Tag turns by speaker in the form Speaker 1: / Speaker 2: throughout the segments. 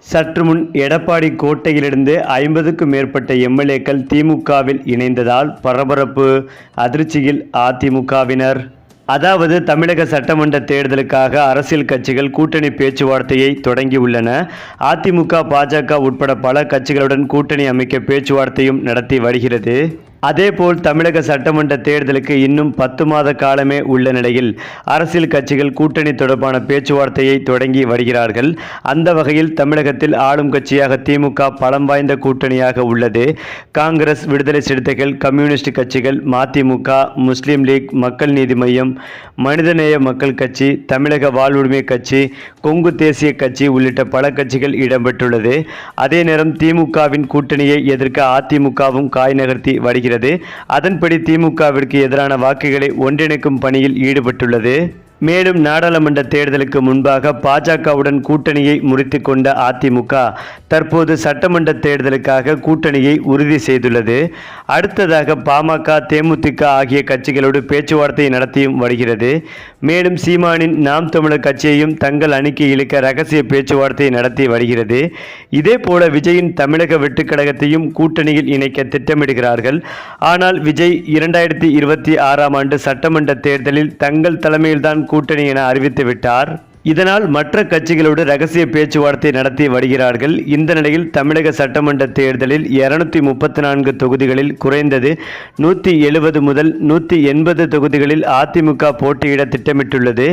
Speaker 1: சற்று முன் எடப்பாடி கோட்டையிலிருந்து ஐம்பதுக்கும் மேற்பட்ட எம்எல்ஏக்கள் திமுகவில் இணைந்ததால் பரபரப்பு அதிர்ச்சியில் அதிமுகவினர். அதாவது தமிழக சட்டமன்ற தேர்தலுக்காக அரசியல் கட்சிகள் கூட்டணி பேச்சுவார்த்தையை தொடங்கியுள்ளன. அதிமுக பாஜக உட்பட பல கட்சிகளுடன் கூட்டணி அமைக்க பேச்சுவார்த்தையும் நடத்தி வருகிறது. அதேபோல் தமிழக சட்டமன்ற தேர்தலுக்கு இன்னும் பத்து மாத காலமே உள்ள நிலையில் அரசியல் கட்சிகள் கூட்டணி தொடர்பான பேச்சுவார்த்தையை தொடங்கி வருகிறார்கள். அந்த வகையில் தமிழகத்தில் ஆளும் கட்சியாக திமுக பலம் வாய்ந்த கூட்டணியாக உள்ளது. காங்கிரஸ் விடுதலை சிறுத்தைகள் கம்யூனிஸ்ட் கட்சிகள் மதிமுக முஸ்லீம் லீக் மக்கள் நீதி மையம் மனிதநேய மக்கள் கட்சி தமிழக வாழ்வுரிமை கட்சி கொங்கு தேசிய கட்சி உள்ளிட்ட பல கட்சிகள் இடம்பெற்றுள்ளது. அதே நேரம் திமுகவின் கூட்டணியை எதிர்க்க அதிமுகவும் காய் நகர்த்தி வருகிறது. அதன்படி திமுகவிற்கு எதிரான வாக்குகளை ஒன்றிணைக்கும் பணியில் ஈடுபட்டுள்ளது. மேலும் நாடாளுமன்ற தேர்தலுக்கு முன்பாக பாஜகவுடன் கூட்டணியை முறித்து கொண்ட அதிமுக தற்போது சட்டமன்ற தேர்தலுக்காக கூட்டணியை உறுதி செய்துள்ளது. அடுத்ததாக பாமக தேமுதிக ஆகிய கட்சிகளோடு பேச்சுவார்த்தை நடத்தியும் வருகிறது. மேலும் சீமானின் நாம் தமிழர் கட்சியையும் தங்கள் அணிக்கு இழுக்க ரகசிய பேச்சுவார்த்தை நடத்தி வருகிறது. இதே போல விஜயின் தமிழக வெட்டுக்கழகத்தையும் கூட்டணியில் இணைக்க திட்டமிடுகிறார்கள். ஆனால் விஜய் இரண்டாயிரத்தி இருபத்தி ஆறாம் ஆண்டு சட்டமன்ற தேர்தலில் தங்கள் தலைமையில்தான் கூட்டணி என அறிவித்து விட்டார். இதனால் மற்ற கட்சிகளோடு ரகசிய பேச்சுவார்த்தை நடத்தி வருகிறார்கள். இந்த நிலையில் தமிழக சட்டமன்ற தேர்தலில் இருநூத்தி முப்பத்தி நான்கு தொகுதிகளில் குறைந்தது நூற்றி எழுபது முதல் நூற்றி எண்பது தொகுதிகளில் அதிமுக போட்டியிட திட்டமிட்டுள்ளது.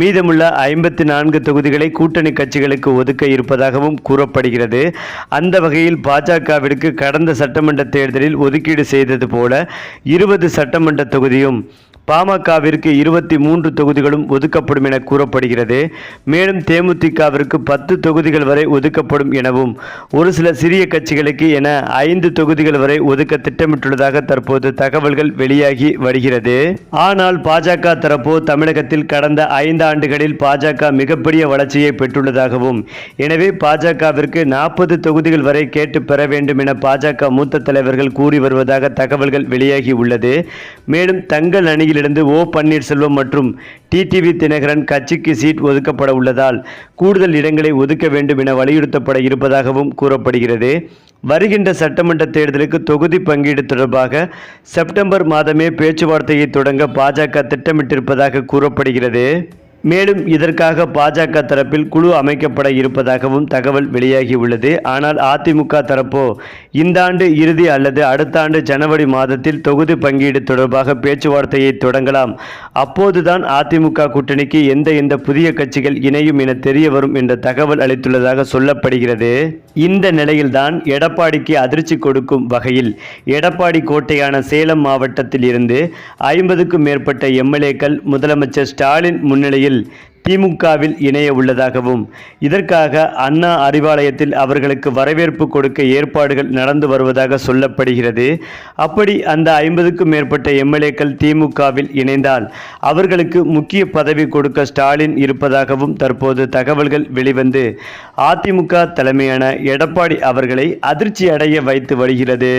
Speaker 1: மீதமுள்ள ஐம்பத்தி நான்கு தொகுதிகளை கூட்டணி கட்சிகளுக்கு ஒதுக்க இருப்பதாகவும் கூறப்படுகிறது. அந்த வகையில் பாஜகவிற்கு கடந்த சட்டமன்ற தேர்தலில் ஒதுக்கீடு செய்தது போல இருபது சட்டமன்ற தொகுதியும் பாமகவிற்கு இருபத்தி மூன்று தொகுதிகளும் ஒதுக்கப்படும் என கூறப்படுகிறது. மேலும் தேமுதிகவிற்கு பத்து தொகுதிகள் வரை ஒதுக்கப்படும் எனவும் ஒரு சில சிறிய கட்சிகளுக்கு என ஐந்து தொகுதிகள் வரை ஒதுக்க திட்டமிட்டுள்ளதாக தற்போது தகவல்கள் வெளியாகி வருகிறது. ஆனால் பாஜக தரப்போ தமிழகத்தில் கடந்த ஐந்து ஆண்டுகளில் பாஜக மிகப்பெரிய வளர்ச்சியை பெற்றுள்ளதாகவும் எனவே பாஜகவிற்கு நாற்பது தொகுதிகள் வரை கேட்டு பெற வேண்டும் என பாஜக மூத்த தலைவர்கள் கூறி வருவதாக தகவல்கள் வெளியாகி உள்ளது. மேலும் தங்கள் அணியில் அணியிலிருந்து ஓ பன்னீர்செல்வம் மற்றும் டிடிவி தினகரன் கட்சிக்கு சீட் ஒதுக்கப்பட உள்ளதால் கூடுதல் இடங்களை ஒதுக்க வேண்டும் என வலியுறுத்தப்பட இருப்பதாகவும் கூறப்படுகிறது. வருகின்ற சட்டமன்ற தேர்தலுக்கு தொகுதி பங்கீடு தொடர்பாக செப்டம்பர் மாதமே பேச்சுவார்த்தையை தொடங்க பாஜக திட்டமிட்டிருப்பதாக கூறப்படுகிறது. மேலும் இதற்காக பாஜக தரப்பில் குழு அமைக்கப்பட இருப்பதாகவும் தகவல் வெளியாகியுள்ளது. ஆனால் அதிமுக தரப்போ இந்த ஆண்டு இறுதி அல்லது அடுத்த ஆண்டு ஜனவரி மாதத்தில் தொகுதி பங்கீடு தொடர்பாக பேச்சுவார்த்தையை தொடங்கலாம். அப்போதுதான் அதிமுக கூட்டணிக்கு எந்த எந்த புதிய கட்சிகள் இணையும் என தெரிய வரும் என்ற தகவல் அளித்துள்ளதாக சொல்லப்படுகிறது. இந்த நிலையில்தான் எடப்பாடிக்கு அதிர்ச்சி கொடுக்கும் வகையில் எடப்பாடி கோட்டையான சேலம் மாவட்டத்தில் இருந்து ஐம்பதுக்கும் மேற்பட்ட எம்எல்ஏக்கள் முதலமைச்சர் ஸ்டாலின் முன்னிலையில் திமுகவில் இணைய உள்ளதாகவும் இதற்காக அண்ணா அறிவாலயத்தில் அவர்களுக்கு வரவேற்பு கொடுக்க ஏற்பாடுகள் நடந்து வருவதாக சொல்லப்படுகிறது. அப்படி அந்த ஐம்பதுக்கும் மேற்பட்ட எம்எல்ஏக்கள் திமுகவில் இணைந்தால் அவர்களுக்கு முக்கிய பதவி கொடுக்க ஸ்டாலின் இருப்பதாகவும் தற்போது தகவல்கள் வெளிவந்து அதிமுக தலைமையான எடப்பாடி அவர்களை அதிர்ச்சி அடைய வைத்து வருகிறது.